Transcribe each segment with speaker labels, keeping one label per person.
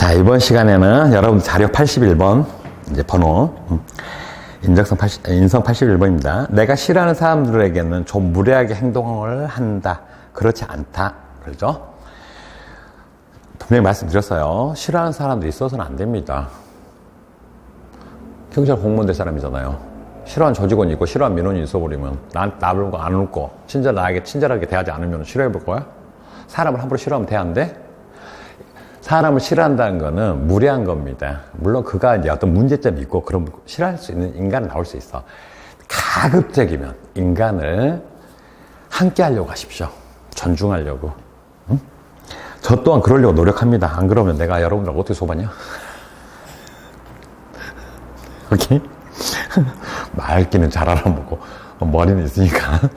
Speaker 1: 자, 이번 시간에는 여러분 자료 81번, 이제 번호, 음, 인적성 80, 인성 81번입니다. 내가 싫어하는 사람들에게는 좀 무례하게 행동을 한다. 그렇지 않다. 그렇죠? 분명히 말씀드렸어요. 싫어하는 사람들이 있어서는 안 됩니다. 경찰 공무원 될 사람이잖아요. 싫어하는 조직원이 있고 싫어하는 민원이 있어버리면 난 나불고 안 울고 친절 나에게 친절하게 대하지 않으면 싫어해 볼 거야? 사람을 함부로 싫어하면 돼안 돼? 사람을 싫어한다는 거는 무례한 겁니다. 물론 그가 이제 어떤 문제점이 있고 그런 싫어할 수 있는 인간은 나올 수 있어. 가급적이면 인간을 함께 하려고 하십시오. 존중하려고. 응? 저 또한 그러려고 노력합니다. 안 그러면 내가 여러분들 어떻게 소받냐? 오케이? 말기는 잘 알아보고 머리는 있으니까.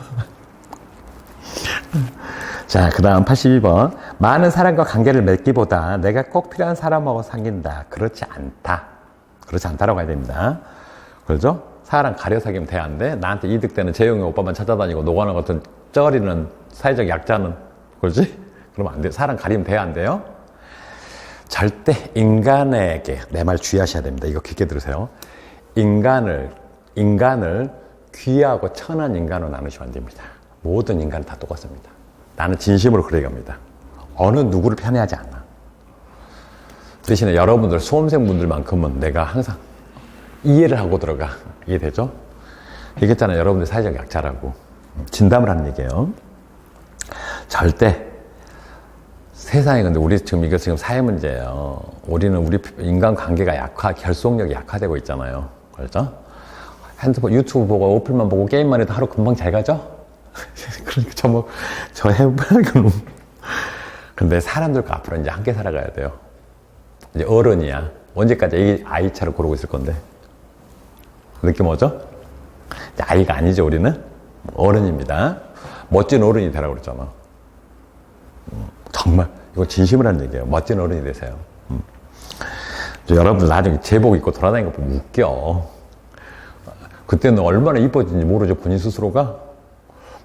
Speaker 1: 자, 그 다음 82번. 많은 사람과 관계를 맺기보다 내가 꼭 필요한 사람하고 사귄다. 그렇지 않다. 그렇지 않다라고 해야 됩니다. 그렇죠? 사람 가려 사귀면 돼, 안 돼? 나한테 이득되는 재용이 오빠만 찾아다니고 노가는 같은 쩌리는 사회적 약자는, 그렇지? 그러면 안 돼. 사람 가리면 돼, 안 돼요? 절대 인간에게, 내 말 주의하셔야 됩니다. 이거 깊게 들으세요. 인간을, 인간을 귀하고 천한 인간으로 나누시면 안 됩니다. 모든 인간은 다 똑같습니다. 나는 진심으로 그래 갑니다. 어느 누구를 편애하지 않아. 대신에 여러분들, 수험생분들만큼은 내가 항상 이해를 하고 들어가. 이해되죠? 얘기했잖아요. 여러분들 사회적 약자라고. 진담을 하는 얘기예요. 절대 세상에 근데 우리 지금 이거 지금 사회 문제예요. 우리는 우리 인간 관계가 약화, 결속력이 약화되고 있잖아요. 그렇죠? 핸드폰, 유튜브 보고 어플만 보고 게임만 해도 하루 금방 잘 가죠? 그러니까 저 뭐, 저 해보는 건. 근데 사람들과 앞으로 이제 함께 살아가야 돼요. 이제 어른이야. 언제까지 이 아이처럼 그러고 있을 건데. 느낌 오죠? 아이가 아니죠, 우리는? 어른입니다. 멋진 어른이 되라고 그랬잖아. 음, 정말, 이거 진심을 하는 얘기예요. 멋진 어른이 되세요. 음. 여러분들 나중에 제복 입고 돌아다니는 거 보면 웃겨. 그때는 얼마나 이뻐진지 모르죠, 본인 스스로가.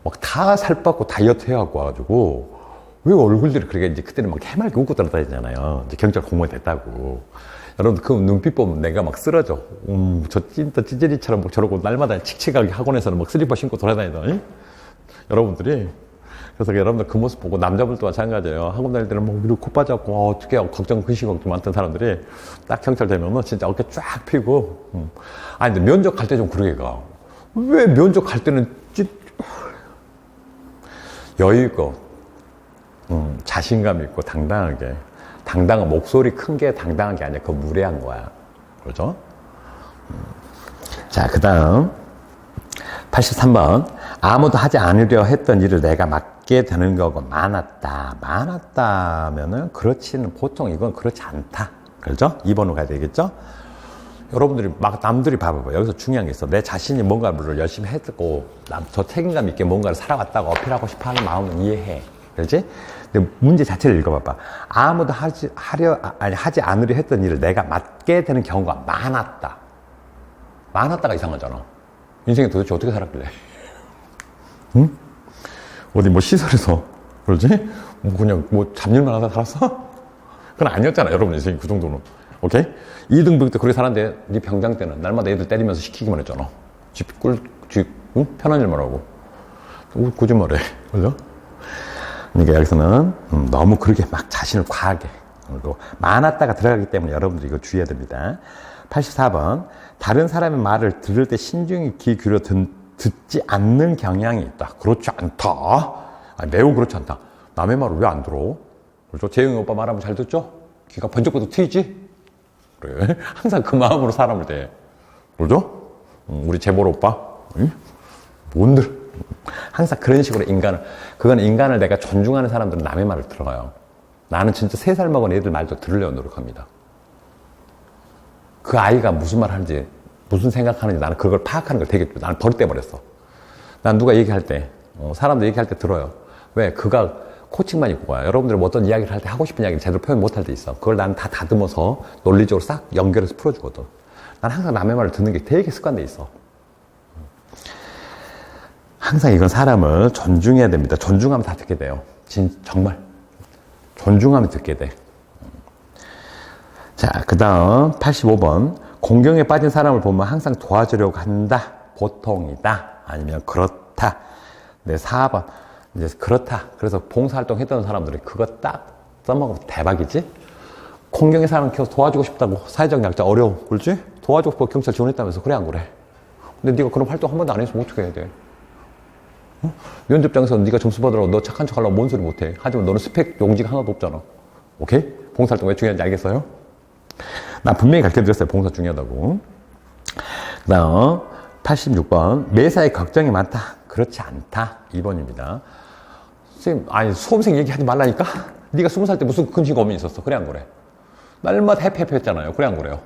Speaker 1: 막 다 살 빠고 다이어트 해갖고 와가지고, 왜 얼굴들이 그렇게 이제 그때는 막 해맑게 웃고 돌아다니잖아요. 이제 경찰 공무원 됐다고. 여러분 그 눈빛 보면 내가 막 쓰러져. 음, 저 찐따 찌질이처럼 막 저러고 날마다 칙칙하게 학원에서는 막 슬리퍼 신고 돌아다니더니 여러분들이 그래서 여러분들 그 모습 보고 남자분도 마찬가지예요. 학원 다닐 때는 막 위로 코 빠졌고 어, 어떻게 걱정 근심 걱정 많던 사람들이 딱 경찰 되면은 진짜 어깨 쫙 펴고 음. 아니 근데 면접 갈 때 좀 그러게 가. 왜 면접 갈 때는 찌... 여유 있고 음, 자신감 있고 당당하게 당당한 목소리 큰 게 당당한 게 아니라 그 무례한 거야. 그렇죠? 음. 자, 그 다음 83번 아무도 하지 않으려 했던 일을 내가 맡게 되는 거고 많았다. 많았다면은 그렇지는 보통 이건 그렇지 않다. 그렇죠? 2번으로 가야 되겠죠? 여러분들이 막 남들이 봐봐요. 여기서 중요한 게 있어. 내 자신이 뭔가를 열심히 했고 저 책임감 있게 뭔가를 살아왔다고 어필하고 싶어 하는 마음은 이해해. 그렇지? 근데 문제 자체를 읽어봐봐. 아무도 하지 하려 아니 하지 않으려 했던 일을 내가 맡게 되는 경우가 많았다. 많았다가 이상하잖아. 인생에 도대체 어떻게 살았길래? 응? 어디 뭐 시설에서 그러지? 뭐 그냥 뭐 잡일만 하다 살았어? 그건 아니었잖아. 여러분 인생이 그 정도는. 오케이? 2등병 때 그렇게 살았는데 네 병장 때는 날마다 애들 때리면서 시키기만 했잖아. 집 꿀, 집 응? 편한 일만 하고. 거짓말해. 그죠? 그러니까 여기서는 음, 너무 그렇게 막 자신을 과하게 그리고 많았다가 들어가기 때문에 여러분들이 이거 주의해야 됩니다. 84번 다른 사람의 말을 들을 때 신중히 귀 기울여 듣, 듣지 않는 경향이 있다. 그렇지 않다. 아니, 매우 그렇지 않다. 남의 말을 왜 안 들어? 그렇죠? 재영이 오빠 말하면 잘 듣죠? 귀가 번쩍번쩍 트이지? 그래. 항상 그 마음으로 사람을 대. 그렇죠? 음, 우리 재벌 오빠. 응? 뭔들. 항상 그런 식으로 인간을, 그건 인간을 내가 존중하는 사람들은 남의 말을 들어요. 나는 진짜 세 살 먹은 애들 말도 들으려고 노력합니다. 그 아이가 무슨 말 하는지, 무슨 생각하는지 나는 그걸 파악하는 걸 되게, 나는 버릇돼 버렸어. 난 누가 얘기할 때, 어, 사람들 얘기할 때 들어요. 왜? 그가 코칭만 있고 가요. 여러분들 뭐 어떤 이야기를 할 때 하고 싶은 이야기를 제대로 표현 못할 때 있어. 그걸 나는 다 다듬어서 논리적으로 싹 연결해서 풀어주거든. 난 항상 남의 말을 듣는 게 되게 습관돼 있어. 항상 이건 사람을 존중해야 됩니다. 존중하면 다 듣게 돼요. 진, 정말. 존중하면 듣게 돼. 자, 그 다음 85번. 공경에 빠진 사람을 보면 항상 도와주려고 한다. 보통이다. 아니면 그렇다. 네, 4번. 이제 그렇다. 그래서 봉사활동 했던 사람들이 그거 딱 써먹으면 대박이지? 공경의 사람 계속 도와주고 싶다고. 사회적 약자 어려워. 그렇지? 도와주고 싶고 경찰 지원했다면서. 그래, 안 그래? 근데 네가 그런 활동 한 번도 안 했으면 어떻게 해야 돼? 어? 면접장에서 네가 점수 받으라고 너 착한 척 하려고 뭔 소리 못해. 하지만 너는 스펙 용지가 하나도 없잖아. 오케이? 봉사활동 왜 중요한지 알겠어요? 나 분명히 가르쳐 드렸어요. 봉사 중요하다고. 그 다음, 86번. 매사에 걱정이 많다. 그렇지 않다. 2번입니다. 선생님, 아니, 수험생 얘기하지 말라니까? 네가 20살 때 무슨 근심 고민 있었어? 그래, 안 그래? 날마다 해피해피 했잖아요. 그래, 안 그래요?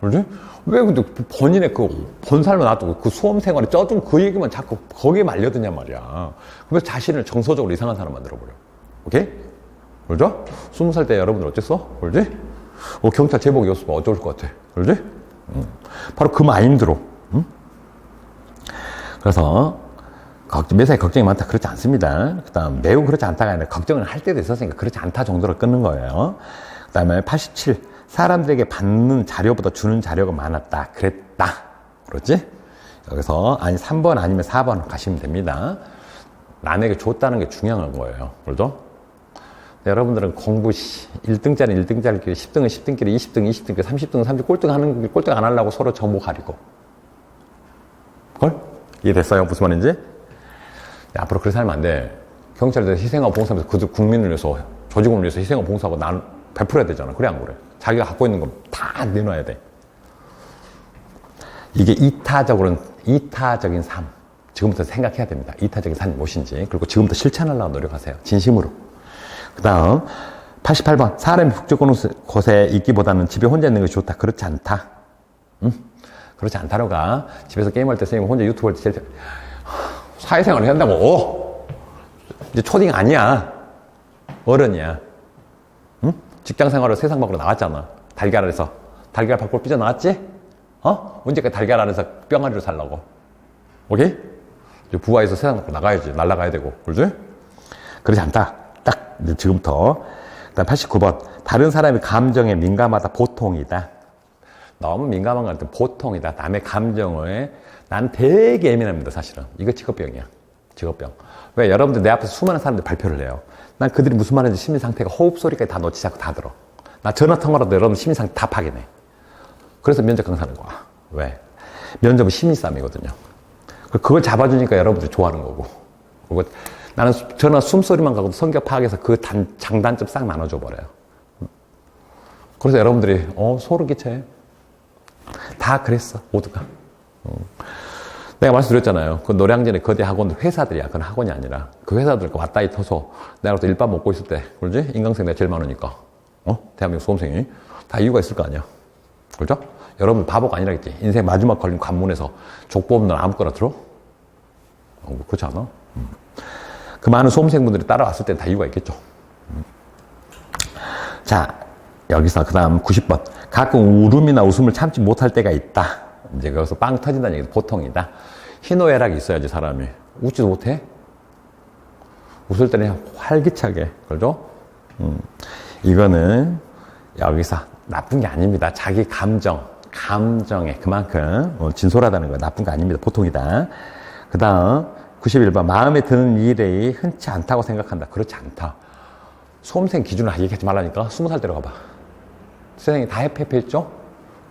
Speaker 1: 그러지? 왜 근데 본인의 그 본살만 놔두고 그 수험 생활에 쪄준 그 얘기만 자꾸 거기에 말려드냔 말이야. 그래서 자신을 정서적으로 이상한 사람 만들어버려. 오케이? 그러죠? 20살 때 여러분들 어땠어? 그러지? 어, 경찰 제복이 었으면 어쩔 것 같아. 그러지? 음. 바로 그 마인드로. 음? 그래서 매사에 걱정이 많다. 그렇지 않습니다. 그 다음, 매우 그렇지 않다가 아니라 걱정을 할 때도 있었으니까 그렇지 않다 정도로 끊는 거예요. 그 다음에 87. 사람들에게 받는 자료보다 주는 자료가 많았다. 그랬다. 그렇지? 여기서, 아니, 3번 아니면 4번 가시면 됩니다. 남에게 줬다는 게 중요한 거예요. 그렇죠? 여러분들은 공부 1등짜리 1등짜리끼리 10등은 10등끼리 20등 20등끼리 30등은 30 꼴등 하는 게 꼴등 안 하려고 서로 정보 가리고 걸? 이해됐어요? 무슨 말인지? 야, 앞으로 그렇게 살면 안 돼. 경찰들 희생하고 봉사하면서 그들 국민을 위해서 조직을 위해서 희생하고 봉사하고 난 베풀어야 되잖아. 그래 안 그래? 자기가 갖고 있는 건 다 내놔야 돼. 이게 이타적으로는 이타적인 삶. 지금부터 생각해야 됩니다. 이타적인 삶이 무엇인지. 그리고 지금부터 실천하려고 노력하세요. 진심으로. 그 다음 88번 사람이 북적거는 곳에 있기보다는 집에 혼자 있는 것이 좋다 그렇지 않다 응? 그렇지 않다로가 집에서 게임할 때 선생님 혼자 유튜브 할 때 제일 사회생활을 한다고. 어? 이제 초딩 아니야. 어른이야. 응? 직장생활을 세상 밖으로 나왔잖아. 달걀 안에서. 달걀 밖으로 삐져나왔지? 어? 언제까지 달걀 안에서 뿅아리로 살라고? 오케이? 이제 부하에서 세상 밖으로 나가야지. 날아가야 되고. 그러지? 그렇지 않다. 딱 지금부터. 그다음 89번. 다른 사람의 감정에 민감하다. 보통이다. 너무 민감한 것같 보통이다. 남의 감정 에난 되게 예민합니다 사실은. 이거 직업병이야 직업병. 왜 여러분들 내 앞에서 수많은 사람들이 발표를 해요. 난 그들이 무슨 말하는지 심리 상태가 호흡 소리까지 다 놓치지 않고 다 들어. 나 전화 통화라도 여러분 심리 상태 다 파괴내 그래서 면접 강사하는 거야. 왜? 면접은 심리 싸움이거든요. 그걸 잡아주니까 여러분들이 좋아하는 거고. 그리고 나는 전화 숨소리만 가고도 성격 파악해서 그 단, 장단점 싹 나눠줘 버려요. 그래서 여러분들이, 어, 소름 끼쳐. 다 그랬어, 모두가. 어. 내가 말씀드렸잖아요. 그 노량진의 거대 학원들 회사들이야. 그건 학원이 아니라. 그 회사들 왔다 이 터서 내가 또 일밥 먹고 있을 때, 그러지? 인강생 내가 제일 많으니까. 어? 대한민국 수험생이. 다 이유가 있을 거 아니야. 그죠? 여러분 바보가 아니라겠지. 인생 마지막 걸린 관문에서 족보 없는 아무거나 들어? 어, 그렇지 않아? 음. 그 많은 수험생분들이 따라왔을 땐 다 이유가 있겠죠. 자, 여기서 그 다음 90번. 가끔 울음이나 웃음을 참지 못할 때가 있다. 이제 거기서 빵 터진다는 얘기 보통이다. 희노애락이 있어야지 사람이. 웃지도 못해? 웃을 때는 활기차게. 그죠? 음, 이거는 여기서 나쁜 게 아닙니다. 자기 감정, 감정에 그만큼 어, 진솔하다는 거 나쁜 거 아닙니다. 보통이다. 그 다음 91번 마음에 드는 일이 흔치 않다고 생각한다. 그렇지 않다. 수험생 기준을 얘기하지 말라니까. 20살 때로 가봐. 세상에 다 해피해피했죠?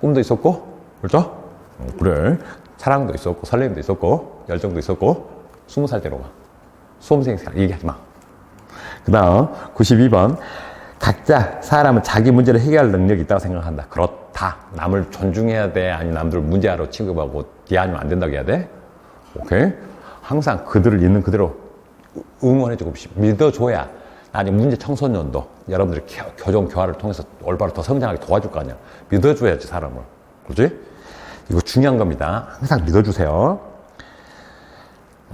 Speaker 1: 꿈도 있었고, 그렇죠? 어, 그래. 사랑도 있었고, 설렘도 있었고, 열정도 있었고, 20살 때로 가. 수험생 생각 얘기하지 마. 그 다음 92번 각자 사람은 자기 문제를 해결할 능력이 있다고 생각한다. 그렇다. 남을 존중해야 돼? 아니 남들 문제하러 취급하고 뒤 아니면 안 된다고 해야 돼? 오케이? 항상 그들을 있는 그대로 응원해주고 믿어줘야 나중에 문제 청소년도 여러분들이 교정 교화를 통해서 올바로 더 성장하게 도와줄 거 아니야. 믿어줘야지 사람을. 그지? 이거 중요한 겁니다. 항상 믿어주세요.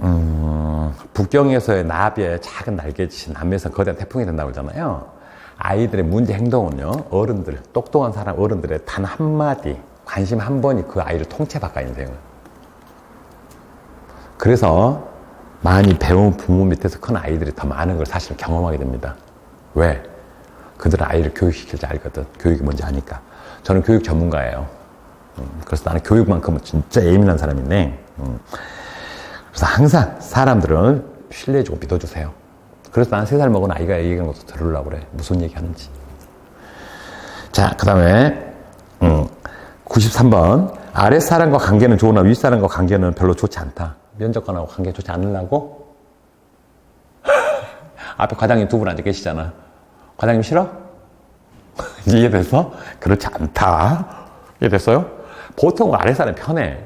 Speaker 1: 음, 북경에서의 나비의 작은 날개짓이 남미에서 거대한 태풍이 된다고 그러잖아요. 아이들의 문제 행동은요, 어른들, 똑똑한 사람 어른들의 단 한마디, 관심 한 번이 그 아이를 통째 바꿔 인생을. 그래서 많이 배운 부모 밑에서 큰 아이들이 더 많은 걸 사실 경험하게 됩니다. 왜? 그들은 아이를 교육시킬 줄 알거든. 교육이 뭔지 아니까. 저는 교육 전문가예요. 음, 그래서 나는 교육만큼은 진짜 예민한 사람인데, 음, 그래서 항상 사람들은 신뢰해주고 믿어주세요. 그래서 난 세 살 먹은 아이가 얘기하는 것도 들으려고 그래. 무슨 얘기 하는지. 자, 그 다음에, 음, 93번. 아랫사람과 관계는 좋으나 윗사람과 관계는 별로 좋지 않다. 면접관하고 관계 좋지 않으려고? 앞에 과장님 두 분 앉아 계시잖아. 과장님 싫어? 이해됐어? 그렇지 않다. 이해됐어요? 보통 아랫사람이 편해.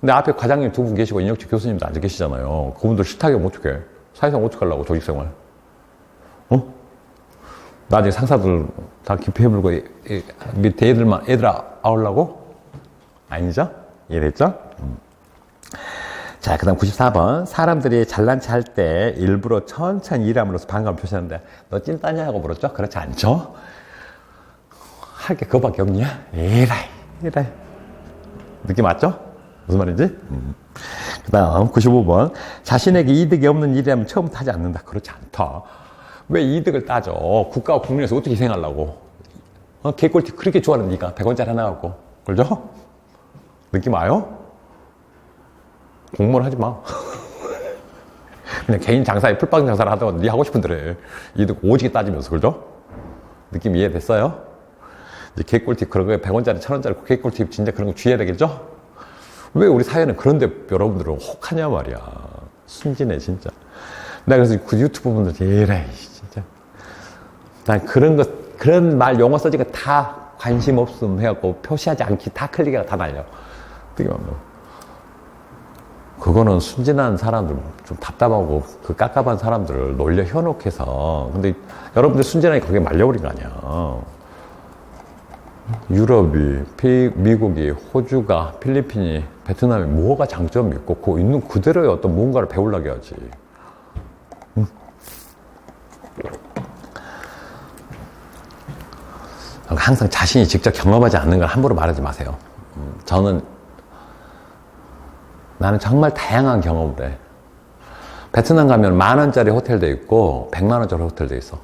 Speaker 1: 근데 앞에 과장님 두 분 계시고 인혁지 교수님도 앉아 계시잖아요. 그분들 싫다게 하면 어떡해. 사회생 어떡하려고, 조직생활. 어? 나중에 상사들 다 기피 해물고 이- 이 밑에 애들만, 애들 아- 아우려고? 아니죠? 이해됐죠? 음. 자, 그 다음 94번. 사람들이 잘난 체 할 때 일부러 천천히 일함으로써 반감을 표시하는데, 너 찐따냐? 하고 물었죠? 그렇지 않죠? 할 게 그거밖에 없냐? 에라이, 에라이. 느낌 맞죠? 무슨 말인지? 음. 그 다음 95번. 자신에게 이득이 없는 일이라면 처음부터 하지 않는다. 그렇지 않다. 왜 이득을 따져? 국가와 국민에서 어떻게 희생하려고? 어, 개꿀팁 그렇게 좋아하는 니가 100원짜리 하나 갖고. 그죠? 느낌 와요? 공무원 하지 마. 그냥 개인 장사에 풀빵 장사를 하다가 네 하고 싶은 대로 해. 이득 오지게 따지면서, 그죠? 느낌 이해됐어요? 이제 개꿀팁 그런 거에 100원짜리, 1000원짜리 개꿀팁 진짜 그런 거 주의해야 되겠죠? 왜 우리 사회는 그런데 여러분들은 혹하냐 말이야. 순진해, 진짜. 내가 그래서 그 유튜브 분들, 에라이, 진짜. 난 그런 거, 그런 말, 용어 거다 관심 없음 해갖고 표시하지 않기 다 클릭해가 다 날려. 어떻게 보면. 그거는 순진한 사람들, 좀 답답하고 그 깝깝한 사람들을 놀려 현혹해서. 근데 여러분들 순진하게 거기에 말려버린 거 아니야. 유럽이, 피- 미국이, 호주가, 필리핀이, 베트남이 뭐가 장점이 있고, 그 있는 그대로의 어떤 무언가를 배우려고 해야지. 응? 항상 자신이 직접 경험하지 않는 걸 함부로 말하지 마세요. 음, 저는, 나는 정말 다양한 경험을 해. 베트남 가면 만 원짜리 호텔도 있고, 백만 원짜리 호텔도 있어.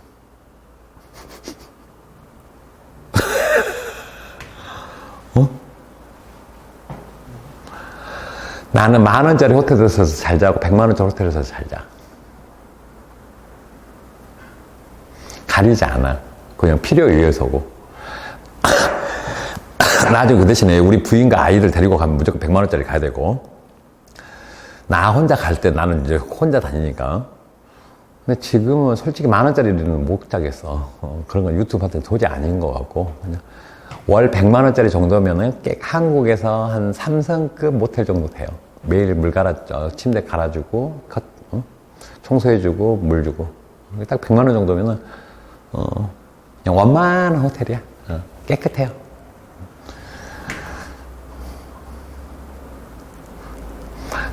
Speaker 1: 나는 만 원짜리 호텔에서 잘 자고 백만 원짜리 호텔에서 잘 자. 가리지 않아. 그냥 필요에 의해서고. 나중에 그 대신에 우리 부인과 아이들 데리고 가면 무조건 백만 원짜리 가야 되고. 나 혼자 갈 때 나는 이제 혼자 다니니까. 근데 지금은 솔직히 만 원짜리는 못 자겠어. 어, 그런 건 유튜브 한테 도저히 아닌 것 같고. 그냥 월 100만 원짜리 정도면은 깨- 한국에서 한 삼성급 모텔 정도 돼요. 매일 물 갈아, 어, 침대 갈아주고, 컷, 어? 청소해주고, 물 주고. 딱 100만 원 정도면은, 어, 그냥 원만한 호텔이야. 어, 깨끗해요.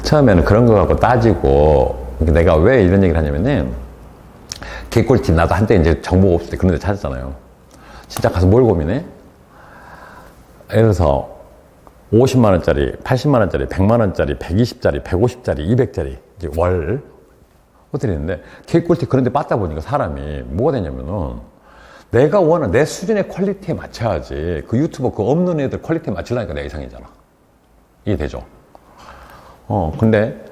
Speaker 1: 처음에는 그런 거 갖고 따지고, 내가 왜 이런 얘기를 하냐면은, 개꿀팁 나도 한때 이제 정보가 없을 때 그런 데 찾았잖아요. 진짜 가서 뭘 고민해? 예를 들어서 50만 원짜리, 80만 원짜리, 100만 원짜리, 120짜리, 150짜리, 200짜리, 이제 월 호텔이 있는데, 개꿀팁 그런 데 빠다 보니까 사람이 뭐가 되냐면은, 내가 원하는 내 수준의 퀄리티에 맞춰야지. 그 유튜버 그 없는 애들 퀄리티에 맞추려니까 내가 이상이잖아. 이해되죠? 어, 근데,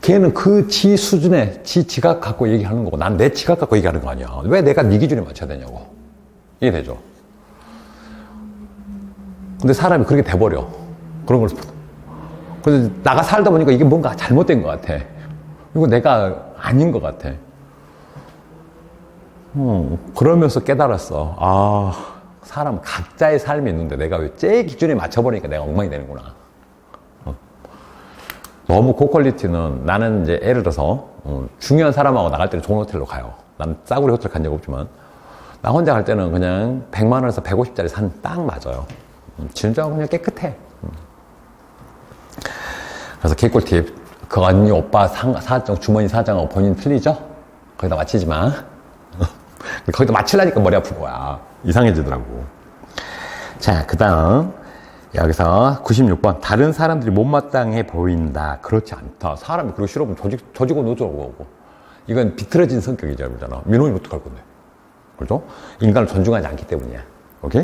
Speaker 1: 걔는 그 지 수준의 지 지각 갖고 얘기하는 거고, 난 내 지각 갖고 얘기하는 거 아니야. 왜 내가 네 기준에 맞춰야 되냐고. 이해되죠? 근데 사람이 그렇게 돼버려. 그런 걸. 그래서 나가 살다 보니까 이게 뭔가 잘못된 것 같아. 이거 내가 아닌 것 같아. 어, 그러면서 깨달았어. 아, 사람 각자의 삶이 있는데 내가 왜 제 기준에 맞춰버리니까 내가 엉망이 되는구나. 어. 너무 고퀄리티는 나는 이제 예를 들어서 어, 중요한 사람하고 나갈 때는 좋은 호텔로 가요. 난 싸구려 호텔 간 적 없지만 나 혼자 갈 때는 그냥 100만 원에서 150짜리 산 딱 맞아요. 음, 진짜 그냥 깨끗해. 음. 그래서 개꿀팁. 그거 아니 오빠 상, 사정, 주머니 사정하고 본인 틀리죠? 거기다 맞히지 마. 거기다 맞히려니까 머리 아픈 거야. 이상해지더라고. 자, 그 다음. 여기서 96번. 다른 사람들이 못마땅해 보인다. 그렇지 않다. 사람이 그러기 싫으면 조직, 노조라고 하고. 이건 비틀어진 성격이죠, 그러잖아. 민원이 어떡할 건데. 그죠? 인간을 존중하지 않기 때문이야.